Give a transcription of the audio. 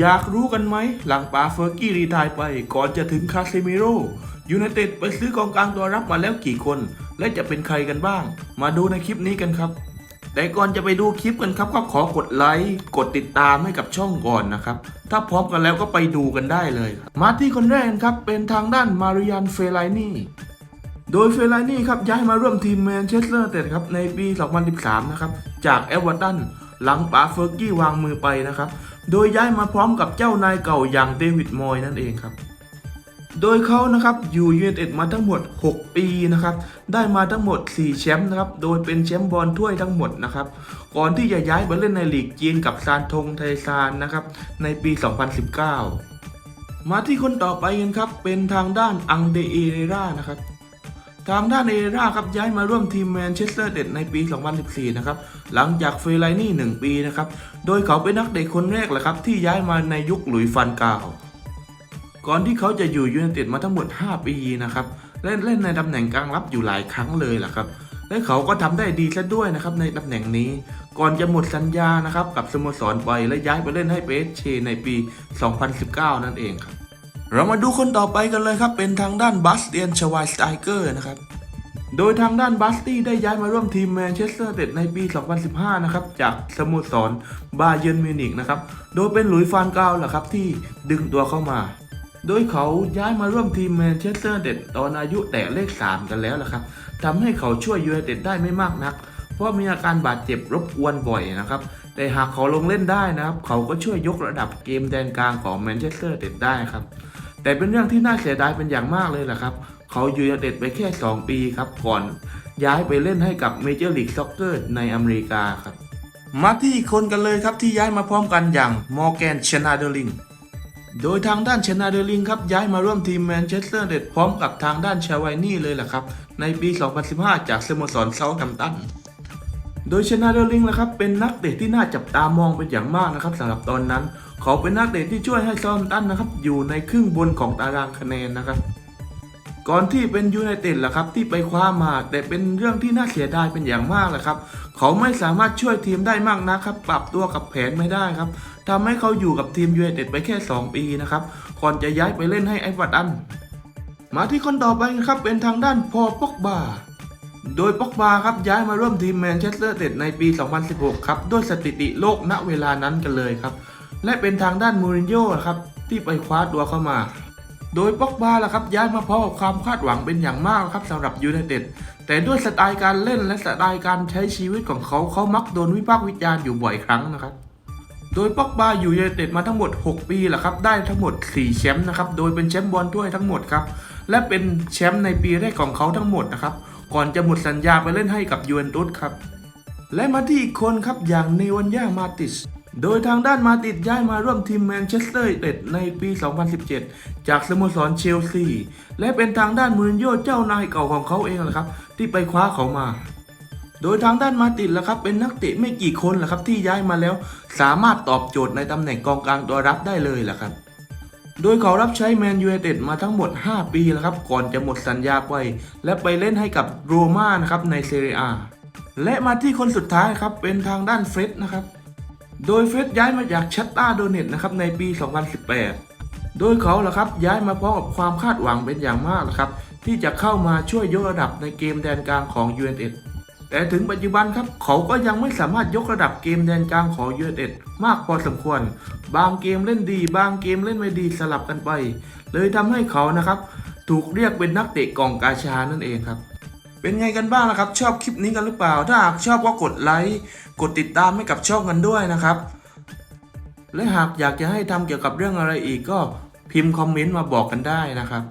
อยากรู้กันไหม หลังปาเฟอร์กี้รีทายไป ก่อนจะถึงคาเซมิโร่ยูไนเต็ดไปซื้อกองกลางตัวรับมาแล้วกี่คน และจะเป็นใครกันบ้าง มาดูในคลิปนี้กันครับ แต่ก่อนจะไปดูคลิปกันครับ ก็ขอกดไลค์กดติดตามให้กับช่องก่อนนะครับ ถ้าพร้อมกันแล้วก็ไปดูกันได้เลย มาที่คนแรกครับเป็นทางด้านมาริยันเฟลายนี่โดยเฟลายนี่ครับย้ายมาร่วมทีมแมนเชสเตอร์เต็ดครับในปี 2013 นะครับจากเอเวอร์ตันหลังปาเฟอร์กี้วางมือไปนะครับ โดยย้ายมาพร้อมกับเจ้านายเก่าอย่างเดวิดมอยนั่นเองครับโดยเขานะครับอยู่ยูไนเต็ดมาทั้งหมด 6 ปีนะครับได้มาทั้งหมด 4 แชมป์นะครับโดยเป็นแชมป์บอลถ้วยทั้งหมดนะครับก่อนที่จะย้ายไปเล่นในลีกจีนกับซานทงไทซานนะครับในปี 2019 มาที่คนต่อไปกันครับเป็นทางด้านอังเดเอเรรานะครับ ทางด้านเอราครับย้ายมาร่วมทีมแมนเชสเตอร์เด็ดในปี 2014 นะครับ หลังจากเฟรไลนี่ 1 ปีนะครับ โดยเขาเป็นนักเตะคนแรกแหละครับ ที่ย้ายมาในยุคหลุยฟันกาว ก่อนที่เขาจะอยู่ยูไนเต็ดมาทั้งหมด 5 ปีนะครับ เล่นเล่นในตำแหน่งกลางรับอยู่หลายครั้งเลยแหละครับ และเขาก็ทำได้ดีซะด้วยนะครับในตำแหน่งนี้ ก่อนจะหมดสัญญานะครับกับสโมสรไปและย้ายไปเล่นให้เปสเชในปี 2019 นั่นเองครับ เรามาดูคนต่อไปกันเลยครับ เป็นทางด้านบัสเตียนชวายสไตเกอร์นะครับ โดยทางด้านบัสตี้ได้ย้ายมาร่วมทีมแมนเชสเตอร์เต็ดในปี 2015 นะครับ จากสโมสรบาเยิร์นมิวนิกนะครับ โดยเป็นหลุยฟานกาวแหละครับที่ดึงตัวเข้ามา โดยเขาย้ายมาร่วมทีมแมนเชสเตอร์เต็ดตอนอายุแต่เลข 3 กันแล้วล่ะครับทำให้เขาช่วยยูไนเต็ดได้ไม่มากนัก เพราะมีอาการบาดเจ็บรบกวนบ่อยนะครับ แต่หากเขาลงเล่นได้นะครับ เขาก็ช่วยยกระดับเกมแดนกลางของแมนเชสเตอร์เต็ดได้ครับ แต่เป็นเรื่องที่น่าเสียดายเป็นอย่างมากเลยแหละครับเขาอยู่ยูไนเต็ดไปแค่ 2 ปีครับก่อนย้ายไปเล่นให้กับเมเจอร์ลีกซ็อกเกอร์ในอเมริกาครับ มาที่อีกคนกันเลยครับที่ย้ายมาพร้อมกันอย่างมอร์แกนชนาเดอริงโดยทางด้านชนาเดอริงครับย้ายมาร่วมทีมแมนเชสเตอร์เด็ดพร้อมกับทางด้านชาวไวนี่เลยแหละครับ ในปี 2015 จากสโมสรเซาท์แฮมป์ตันโดยชนาเดอริงนะครับเป็นนักเตะที่น่าจับตามองเป็นอย่างมากนะครับสำหรับตอนนั้น เขาเป็นนักเตะที่ช่วยให้ซาท์แฮมตันนะครับ อยู่ในครึ่งบนของตารางคะแนนนะครับ ก่อนที่เป็นยูไนเต็ดแหละครับ ที่ไปคว้ามาแต่เป็นเรื่องที่น่าเสียดายเป็นอย่างมากแหละครับ เขาไม่สามารถช่วยทีมได้มากนะครับ ปรับตัวกับแผนไม่ได้ครับทำให้เขาอยู่กับทีมยูไนเต็ดไปแค่ 2 ปีนะครับก่อนจะย้ายไปเล่นให้ไอวัตันมาที่คนต่อไปนะครับเป็นทางด้านพอปอกบาโดยป็อกบาครับย้ายมาร่วมทีมแมนเชสเตอร์เต็ดในปี 2016 ครับ ด้วยสถิติโลกณเวลานั้นกันเลยครับ และเป็นทางด้านมูรินโญ่ครับที่ไปคว้าตัวเข้ามา โดยป็อกบาล่ะครับย้ายมาพร้อมกับความคาดหวังเป็นอย่างมากครับสำหรับยูไนเต็ดแต่ด้วยสไตล์การเล่นและสไตล์การใช้ชีวิตของเขาเขามักโดนวิพากษ์วิจารณ์อยู่บ่อยครั้งนะครับโดยป็อกบาอยู่ยูไนเต็ดมาทั้งหมด 6 ปีแหละครับได้ทั้งหมด 4 แชมป์นะครับโดยเป็นแชมป์บอลถ้วยทั้งหมดครับและเป็นแชมป์ในปีแรกของเขาทั้งหมดนะครับก่อนจะหมดสัญญาไปเล่นให้กับยูเวนตุสครับและมาที่อีกคนครับอย่างเนวันยามาติส โดยทางด้านมาติสย้ายมาร่วมทีมแมนเชสเตอร์ยูไนเต็ดในปี 2017 จากสโมสรเชลซี และเป็นทางด้านมูรินโญ่เจ้านายเก่าของเขาเองแหละครับ ที่ไปคว้าเขามา โดยทางด้านมาติดละครับ เป็นนักเตะไม่กี่คนละครับ ที่ย้ายมาแล้ว สามารถตอบโจทย์ในตำแหน่งกองกลางตัวรับได้เลยละครับโดยเขารับใช้แมนยูไนเต็ดมาทั้งหมด 5 ปีแล้วครับ ก่อนจะหมดสัญญาไป และไปเล่นให้กับโรม่านะครับในเซเรียและมาที่คนสุดท้ายครับเป็นทางด้านเฟร็ดนะครับ โดยเฟร็ดย้ายมาจากชัตตาโดเนตนะครับในปี 2018 โดยเขาละครับย้ายมาพร้อมกับความคาดหวังเป็นอย่างมากนะครับที่จะเข้ามาช่วยยกระดับในเกมแดนกลางของยูไนเต็ดแต่ถึงปัจจุบันครับเขาก็ยังไม่สามารถยกระดับเกมแดนกลางของยูไนเต็ดมากพอสมควร บางเกมเล่นดี บางเกมเล่นไม่ดีสลับกันไป เลยทำให้เขานะครับถูกเรียกเป็นนักเตะกองกาชานั่นเองครับ เป็นไงกันบ้างนะครับ ชอบคลิปนี้กันหรือเปล่า ถ้าหากชอบก็กดไลค์กดติดตามให้กับช่องกันด้วยนะครับ และหากอยากจะให้ทำเกี่ยวกับเรื่องอะไรอีกก็พิมพ์คอมเมนต์มาบอกกันได้นะครับ